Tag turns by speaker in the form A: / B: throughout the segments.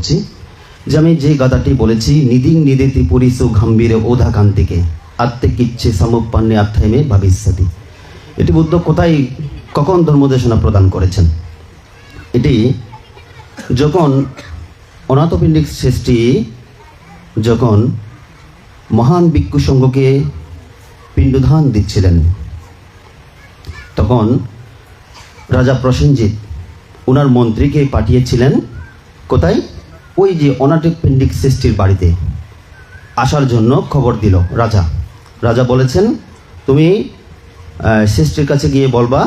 A: বলছি যে আমি যে গাদাটি বলেছি, নিদিং নিদেতি পুরিসু ওধা কান্তিকে আত্মিক ইচ্ছে সমুপান্নে আত্মাইমে ভাবিষ্যতি। এটি বুদ্ধ কোথায়, কখন ধর্মদেশনা প্রদান করেছেন? এটি যখন অনাথপিণ্ডিক সৃষ্টি, যখন মহান ভিক্ষু সংঘকে পিণ্ডদান দিচ্ছিলেন, তখন রাজা প্রসেনজিৎ ওনার মন্ত্রীকে পাঠিয়েছিলেন, কোথায়? ওই যে অনাথপিণ্ডিক সৃষ্টির বাড়িতে আসার জন্য খবর দিল রাজা। রাজা বলেছেন, তুমি সৃষ্টির কাছে গিয়ে বলবা,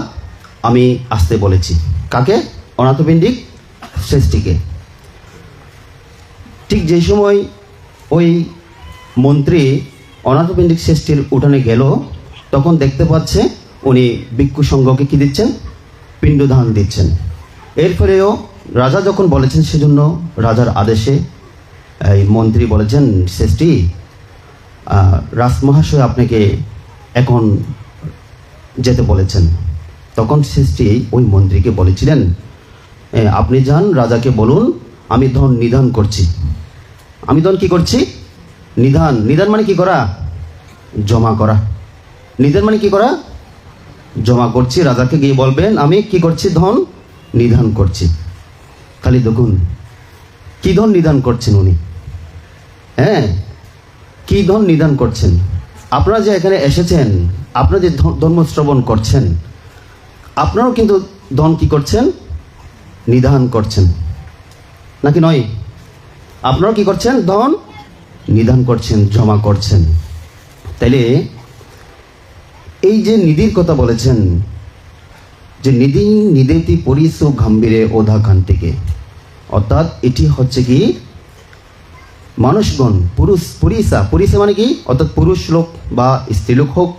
A: আমি আসতে বলেছি। কাকে? অনাথপিণ্ডিক সৃষ্টিকে। ঠিক যে সময় ওই মন্ত্রী অনাথপিণ্ডিক সৃষ্টির উঠানে গেল, তখন দেখতে পাচ্ছে উনি ভিক্ষু সংঘকে কি দিচ্ছেন? পিণ্ডদান দিচ্ছেন। এর ফলেও রাজা যখন বলেছেন সেজন্য রাজার আদেশে এই মন্ত্রী বলেছেন শ্রেষ্ঠী রাজমহাশয় আপনাকে এখন যেতে বলেছেন। তখন শ্রেষ্ঠী ওই মন্ত্রীকে বলেছিলেন "এ, আপনি যান রাজাকে বলুন আমি ধন নিধান করছি। আমি ধন কি করছি? নিধান নিধান মানে কি করা? জমা করা। নিধান মানে কি করা? জমা করছি রাজাকে গিয়ে বলবেন আমি কি করছি? ধন নিধান করছি। খালি দেখুন, কি ধন নিধান করছেন উনি? হ্যাঁ কি ধন নিদান করছেন? আপনারা যে এখানে এসেছেন, আপনারা যে ধ- ধর্ম শ্রবণ করছেন, আপনারাও কিন্তু ধন কি করছেন? নিধান করছেন। নাকি নয়? আপনারাও কি করছেন? ধন নিধান করছেন, জমা করছেন। তাইলে এই যে নিধির কথা বলেছেন যে নিধি নিদেতি পরিসু গম্ভীরে ওধা কান্তিকে অর্থাৎ এটি হচ্ছে কি? মানুষগণ, পুরুষ, পুরিসা পুরিসা মানে কি? অর্থাৎ পুরুষ লোক বা স্ত্রীলোক হোক।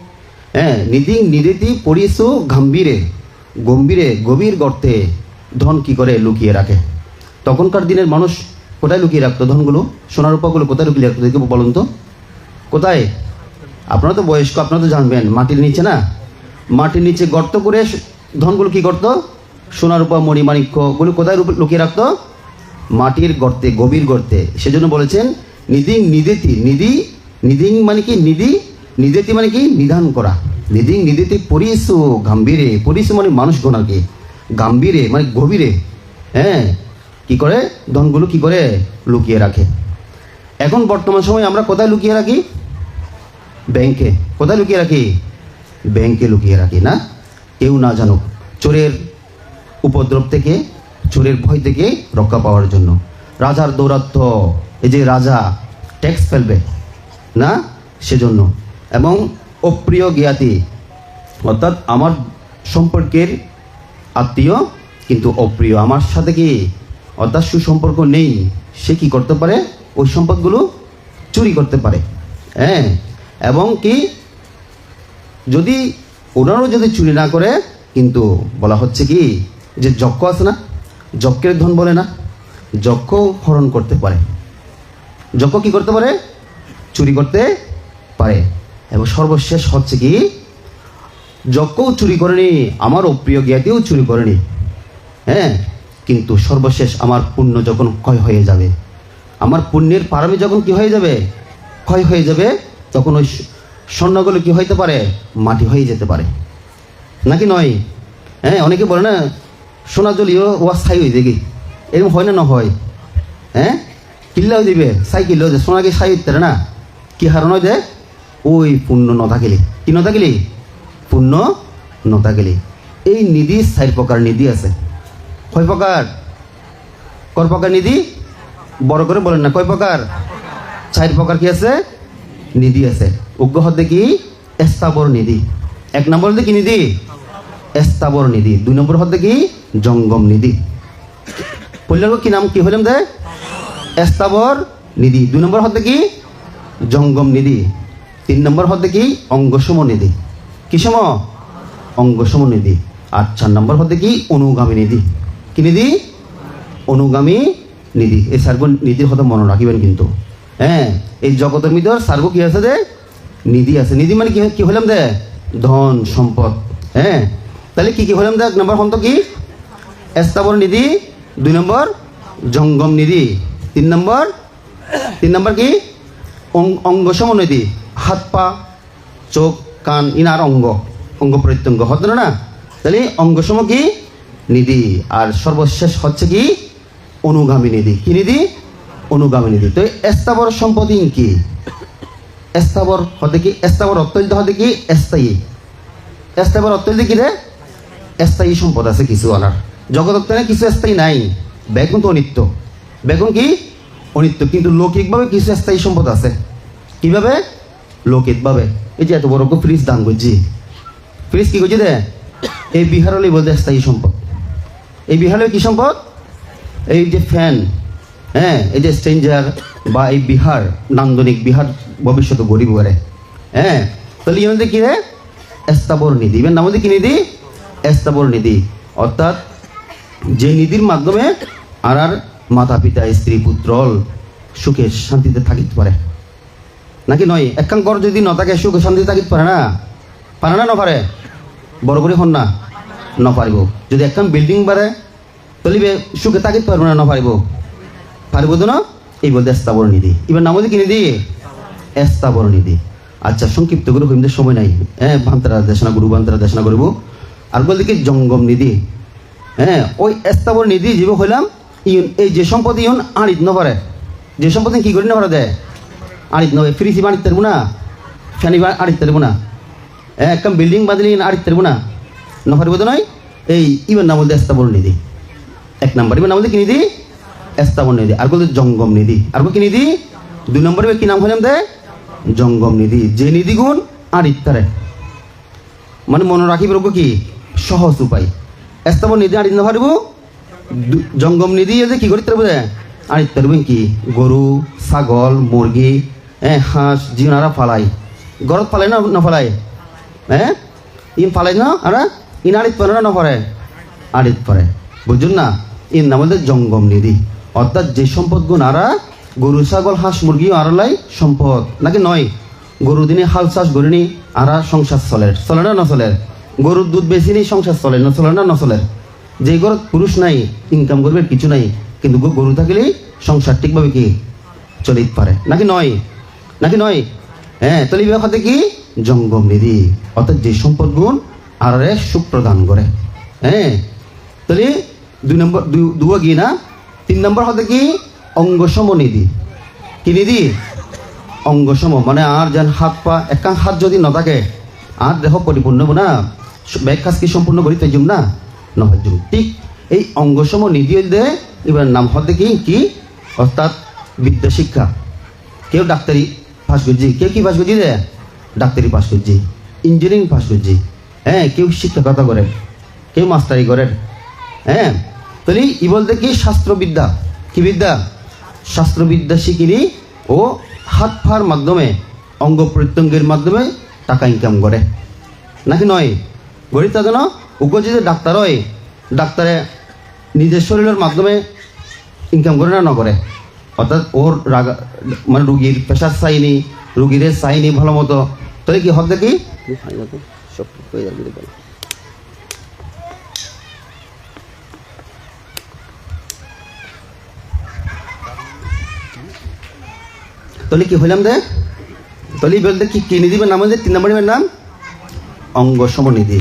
A: হ্যাঁ নিদিং নিদিতি পরিসু গম্ভীরে গম্ভীরে, গভীর গর্তে ধন কি করে লুকিয়ে রাখে? তখনকার দিনের মানুষ কোথায় লুকিয়ে রাখতো ধনগুলো? সোনার রূপাগুলো কোথায় লুকিয়ে রাখতো দেখে বলুন তো। কোথায়? আপনারা তো বয়স্ক, আপনারা তো জানবেন, মাটির নিচে না? মাটির নিচে গর্ত করে ধনগুলো কি করতো? সোনার রূপা মণিমাণিক্যগুলো কোথায় লুকিয়ে রাখতো? মাটির গর্তে, গভীর গর্তে। সেজন্য বলেছেন নিদিং নিদিতি নিধি নিদিং মানে কি? নিধি নিদিতি মানে কি? নিধান করা। নিদিং নিদিতি পরিসু গাম্ভীরে, পরিসু মানে মানুষ গোনা কি? গাম্ভীরে মানে গভীরে। হ্যাঁ কি করে? ধনগুলো কি করে? লুকিয়ে রাখে। এখন বর্তমান সময়ে আমরা কোথায় লুকিয়ে রাখি? ব্যাংকে। কোথায় লুকিয়ে রাখি? ব্যাংকে লুকিয়ে রাখি, না? কেউ না জানুক চোরের উপদ্রব থেকে, চোরের ভয় থেকে রক্ষা পাওয়ার জন্য। রাজার দৌরাত্ম এই যে রাজা, ট্যাক্স ফেলবে, না? সেজন্য। এবং অপ্রিয় জ্ঞাতি, অর্থাৎ আমার সম্পর্কের আত্মীয় কিন্তু অপ্রিয়। আমার সাথে কি অর্থাৎ সুসম্পর্ক নেই, সে কি করতে পারে? ওই সম্পদগুলো চুরি করতে পারে। হ্যাঁ? এবং কি যদি ওনারও যদি চুরি না করে, কিন্তু বলা হচ্ছে কি যে যজ্ঞ আছে না? যজ্ঞের ধন বলে না। যজ্ঞ হরণ করতে পারে। যজ্ঞ কি করতে পারে? চুরি করতে পারে। এবং সর্বশেষ হচ্ছে কি, যজ্ঞও চুরি করেনি আমার অপ্রিয় জ্ঞাতিও চুরি করেনি। হ্যাঁ কিন্তু সর্বশেষ আমার পুণ্য যখন ক্ষয় হয়ে যাবে, আমার পুণ্যের পারমে যখন কি হয়ে যাবে? ক্ষয় হয়ে যাবে, তখন ওই স্বর্ণগুলো কি হইতে পারে? মাটি হয়ে যেতে পারে। নাকি নয়? হ্যাঁ অনেকে বলে না সোনা জলিও ও ছাই হয়ে দেখি এরকম হয় না না হয়? হ্যাঁ? কিল্লাও দিবে ছাই কিল্লাও দে সোনাকে ছাই হইতে না। কি হারণ হয় দে ওই পুণ্য নথাকিলি কি নথাকিলি পুণ্য নথাকিলি এই নিধি চার প্রকার নিধি আছে। কয় প্রকার? কর প্রকার নিধি? বড় করে বলেন না। কয় প্রকার? চার প্রকার কি আছে? নিধি আছে। উগ্র হতে কি স্থাবর নিধি। এক নম্বর কি নিধি? স্থাবর নিধি। দুই নম্বর হতে কি জঙ্গম নিধি। পল্লের কি নাম, কি হইলাম দে? স্থাবর নিধি। দুই নম্বর হতে কি জঙ্গম নিধি। তিন নম্বর হতে কি অঙ্গসম নিধি। কি সম? অঙ্গসম নিধি। আর চার নম্বর হতে কি অনুগামী নিধি। কি নিধি? অনুগামী নিধি। এই সার্গ নিধির কথা মনে রাখিবেন কিন্তু। হ্যাঁ এই জগতের ভিতর সার্গ কি আছে দে নিধি আছে। নিধি মানে কি কি হলাম দে ধন, সম্পদ। হ্যাঁ তাহলে কি কি হলাম দে এক নম্বর হন্ত কি? স্থাবর নিধি, দুই নম্বর জঙ্গম নিধি, তিন নম্বর তিন নম্বর কি? অঙ্গ সমনদী হাত, পা, চোখ, কান, ইনার, অঙ্গ। অঙ্গ প্রত্যঙ্গ। হতো না? তাহলে অঙ্গ সম কি? নিধি। আর সর্বশেষ হচ্ছে কি? অনুগামী নিধি। কি নিধি? অনুগামী নিধি তো স্থাবর সম্পত্তি কি? স্থাবর হতে কি? স্থাবর অত্যন্ত হতে কি? স্থায়ী স্থাবর অত্যন্ত কি রে? স্থায়ী সম্পদ আছে কিছু আনার জগৎ কিছু স্থায়ী নাই। বেগুন তো অনিত্য। বেগুন কি? অনিত্য। কিন্তু লৌকিকভাবে কিছু স্থায়ী সম্পদ আছে। কীভাবে? লৌকিকভাবে। এই যে এত বড় ফ্রিজ দান করছি। ফ্রিজ কি করছি দে এই বিহারলে বলতে স্থায়ী সম্পদ। এই বিহারে কি সম্পদ? এই যে ফ্যান। হ্যাঁ এই যে স্ট্রেঞ্জার বা এই বিহার, নান্দনিক বিহার ভবিষ্যতে গরিব করে হ্যাঁ তাহলে ইয়ে কি রে? স্থাবর নিধি। এবার নাম কি নিধি? স্থাবর নিধি। অর্থাৎ যে নিধির মাধ্যমে আর আর মাতা পিতা স্ত্রী, পুত্র সুখে শান্তিতে থাকিতে পারে। নাকি নয়? একখান ঘর যদি ন থাকে সুখে শান্তিতে থাকিতে পারে না। পারে না নপারে বড় করে হন না। নপারিব যদি একখান বিল্ডিং বাড়ে তলিবে সুখে থাকিতে পারব না নপারিব পারিব তো না? এই বলতে স্থাবর নিধি। এবার নাম কি নিধি? স্থাবর নিধি। আচ্ছা সংক্ষিপ্ত করে হইমদের সময় নাই। হ্যাঁ ভান্তারা দেশনা গুরু ভান্তারা দেশনা করব। আর বলতে কি জঙ্গম নিধি? হ্যাঁ ওই স্থাবর নিধি জীব হইলাম, ইউন এই যে সম্পদ ইউন আড়িত নপারে যে সম্পদ কি করি না দেয় আড়িত নয় ফ্রিজ আড়িত পারব না? ফ্যানি আড়িত পারব না? হ্যাঁ একদম বিল্ডিং বাদলি আড়িত পারব না? নপারিব তো নয় এই, ইবার নাম বলতে স্থাবর নিধি। এক নম্বর। এবার নাম বলতে কি নিধি? স্থাবর নিধি। আর বলতে জঙ্গম নিধি। আর কি নিধি? দুই নম্বরে কি নাম হইলাম দে জঙ্গম নিধি। যে নিধি গুণ আর ইত্যারে মানে মনে রাখিব কি? সহজ উপায়। স্থাবর নিধি আর ইন্দ্র পারিব জঙ্গম নিধি যে কি করিতে পারবে আর ইত্যাদি কি? গরু, ছাগল, মুরগি হ্যাঁ হাঁস জিনারা ফালাই। ঘরত ফালাই না নফালাই হ্যাঁ ইন ফালাই না? আর? ইন আড়িত পারে না নফারে আড়িত পারে বুঝুন না? ইন নাম জঙ্গম নিধি। অর্থাৎ যে সম্পদ গুণ আরা, গরু, ছাগল, হাঁস, মুরগি, আরলাই সম্পদ। নাকি নয়? গরু দিনে হাল চাষ গরিনি আরা সংসার চলে। চলে না নচলে? গরুর দুধ বেশি নেই, সংসার চলে। না চলে না নচলে? যে ঘরত পুরুষ নাই ইনকাম করবে, কিছু নাই, কিন্তু গরু থাকলেই সংসার ঠিকভাবে কি চলিত পারে? নাকি নয়? নাকি নয়? হ্যাঁ তাহলে ব্যাপারটা কি? জঙ্গম নিধি। অর্থাৎ যে সম্পদ গুণ আর সুখ প্রদান করে। হ্যাঁ তাহলে দুই নম্বর দুয়া গিয়ে না? তিন নম্বর হতে কি? অঙ্গসম নিধি কি নিধি? অঙ্গসম মানে আর যেন হাত পা, একাং হাত যদি ন থাকে আর দেহ পরিপূর্ণ না ব্যাগ কাজ কি সম্পূর্ণ করি তাই না? নহয় জুম ঠিক এই অঙ্গসম নিধি দে এবার নাম হতে কি? কি? অর্থাৎ বিদ্যা শিক্ষা। কেউ ডাক্তারি পাস করছি, কেউ কি পাস করছি রে? ডাক্তারি পাস করছি ইঞ্জিনিয়ারিং পাস করছি। হ্যাঁ কেউ শিক্ষকতা করে কেউ মাস্টারি করে হ্যাঁ তাহলে ই বলতে কি? শাস্ত্রবিদ্যা। কি বিদ্যা? শাস্ত্রবিদ্যা শিখিনি ও হাত ফার মাধ্যমে, অঙ্গ প্রত্যঙ্গের মাধ্যমে টাকা ইনকাম করে। নাকি নয়? গরিব যেন ওকে যদি ডাক্তার হয়, ডাক্তারে নিজের শরীরের মাধ্যমে ইনকাম করে না না করে। অর্থাৎ ওর রাগা মানে রুগীর প্রেশার চাইনি রুগীরে চাইনি ভালো মতো। তাহলে কি হবে কি তাহলে কি হইলাম দে? তাহলে বলতে কি কিনে দিবেন নাম হচ্ছে তিন নম্বর নাম? অঙ্গ সমনিধি।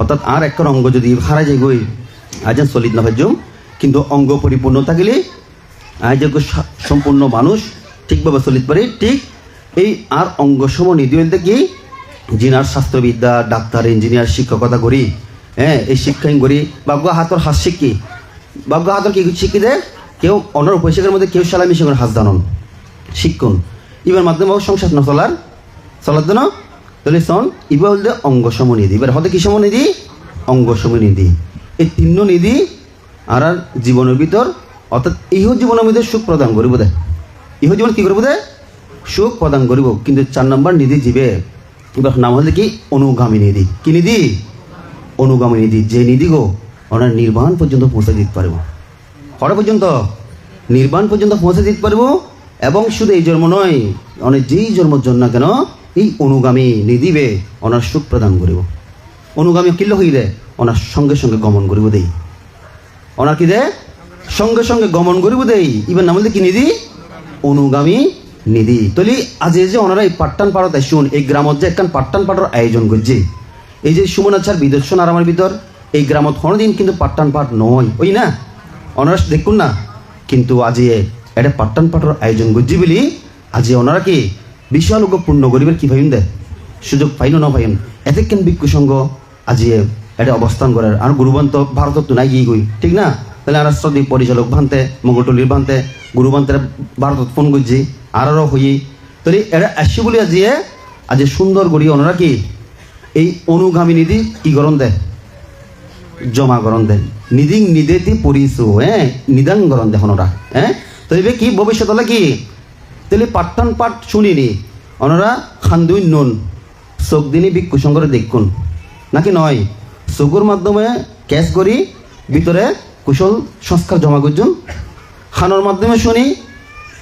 A: অর্থাৎ আর একটা অঙ্গ যদি হারা যায় গই, আজ চলিত না ভাজ্যম কিন্তু অঙ্গ পরিপূর্ণ থাকিলে, আজ সম্পূর্ণ মানুষ ঠিকভাবে চলিত পারে, ঠিক এই আর অঙ্গ সমনিধি বলতে কি? জিনার স্বাস্থ্যবিদ্যা ডাক্তার ইঞ্জিনিয়ার শিক্ষকতা করি। হ্যাঁ এই শিক্ষাই করি। বাগ্য হাতর হাত শিখি। বাগ্য হাতর কি শিখি দে? কেউ অনর পয়সাকের মধ্যে কেউ সালামি শিখুন হাত জানন শিক্ষণ। ইবার মাধ্যমে সংসার না চলার জন্য তাহলে শোন ইবা বলতে অঙ্গ সমনিধি। এবার হতে কি সমনিধি? অঙ্গ সমনিধি। এই তিন্ন নিধি আর আর জীবনের ভিতর, অর্থাৎ ইহ জীবনের মধ্যে সুখ প্রদান করিব দে। ইহ জীবন কি করব দে? সুখ প্রদান করিব। কিন্তু চার নম্বর নিধি জীবে। এবার নাম হলে কি? অনুগামী নিধি। কি নিধি? অনুগামী নিধি। যে নিধি গো, ওনার নির্বাণ পর্যন্ত পৌঁছে দিতে পারব। কটা পর্যন্ত? নির্বাণ পর্যন্ত পৌঁছে দিতে পারব? এবং শুধু এই জন্ম নয়, অনেক যেই জন্মর জন্য কেন এই অনুগামী নিদিবে ওনার সুখ প্রদান করিব। অনুগামী কিল্ল হইলে ওনার সঙ্গে সঙ্গে গমন করিব দেই। ওনার কি দে? সঙ্গে সঙ্গে গমন করিব দেই। ইবার নাম কি নিধি অনুগামী নিধি তলি আজ যে ওনারা এই পাট্টান পাড়ত শুন, এই গ্রামত যে একখান পাট্টান পাড়র আয়োজন করছে। এই যে সুমন আচার বিদর্শন আর আমার ভিতর, এই গ্রামত কোনোদিন কিন্তু পাট্টান পাট নয়। ওই না? ওনারা দেখুন না, কিন্তু আজি এটা পাট্টান পাটর আয়োজন করছি বলি, আজি ওনারা কি বিশাল পূর্ণ গরিবের কি ভাইন দে? সুযোগ পাইন না পাইন এতে কেন ভিক্ষু সংঘ আজি এটা অবস্থান করার? আর গুরুবন্ত ভারতত তো নাই গিয়ে গই ঠিক না? তাহলে আর শ্রদ্ধি পরিচালক ভান্তে মঙ্গলটলির ভান্তে গুরুবান্তের ভারতত ফোন করছি আর আরও হই তাহলে এটা আসছি বলি আজি আজি সুন্দর করি ওনারা কি, এই অনুগামী নিধি কি গরম দেয় জমা গরম দেন নিদিং নিদেতি পরিসু হ্যাঁ নিদাং গরম দেখুন ওরা হ্যাঁ তো কি ভবিষ্যৎ হলে কি? তাহলে পাট্টান পাট শুনিনি। ওনারা খান্দুই নুন, চোখ দিনই বিক কুসঙ্গরে দেখুন। নাকি নয়? চকুর মাধ্যমে ক্যাশ করি, ভিতরে কুশল সংস্কার জমা করছুন খানোর মাধ্যমে শুনি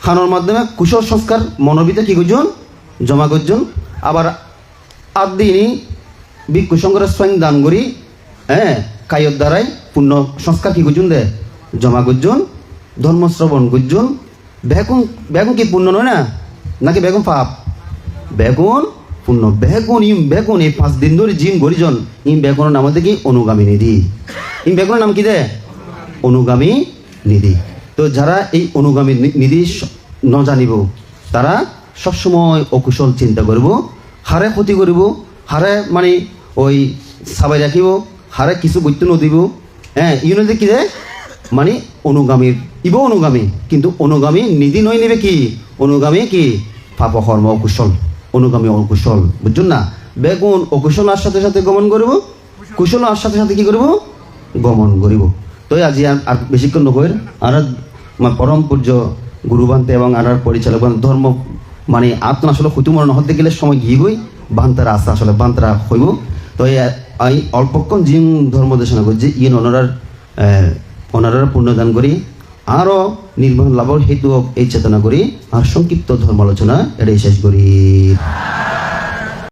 A: খানোর মাধ্যমে কুশল সংস্কার মনোবিতে কি করছুন জমা করছুন আবার আর দিনই ভিক্ষু সংগ্রহ স্বয়ং দান করি হ্যাঁ কায়র দ্বারাই পূর্ণ সংস্কার কি গুজন দে? জমা গুজন। ধর্মশ্রবণ গুজন বেগুন বেগুন কি পূর্ণ নয় না? নাকি বেগুন পাপ? বেগুন পূর্ণ। বেগুন, ইম, বেগুন, এই পাঁচ দিন ধরে জিম গরিজন। ইম বেগুনের নাম হচ্ছে কি? অনুগামী নিধি। ইম বেগুনের নাম কি দে অনুগামী নিধি। তো যারা এই অনুগামী নিধি ন জানিব, তারা সবসময় অকুশল চিন্তা করব, হারে ক্ষতি করব, হারে মানে ওই সাবাই রাখিব, হারে কিছু বৈত্য নদিব। হ্যাঁ ইউনিতে কি রে? মানে অনুগামীর ইব অনুগামী, কিন্তু অনুগামী নিধি নয় নেবে কি? অনুগামী কি? পাপ কর্ম অকুশল, অনুগামী অকুশল, বুঝছেন না? বেগুন অকুশল আর সাথে সাথে গমন করব, কুশল আর সাথে সাথে কি করব? গমন করিব। তো আজি আর বেশিক্ষণ নকর আর আমার পরম পূজ্য গুরুবান্তে এবং আর পরিচালক বান ধর্ম মানে আত্ম আসলে হইতুমরণ হতে গেলে সময় গিয়ে গই, বান্তারা আছে আসলে, বান্তারা হইব। তো এই অল্পক্ষণ জিম ধর্ম দেশনা করছি ইন ওনারার আহ, ওনারার পুণ্যদান করি আরও নির্মাণ লাভের হেতু এই চেতনা করি আর সংক্ষিপ্ত ধর্মালোচনা এটাই শেষ করি।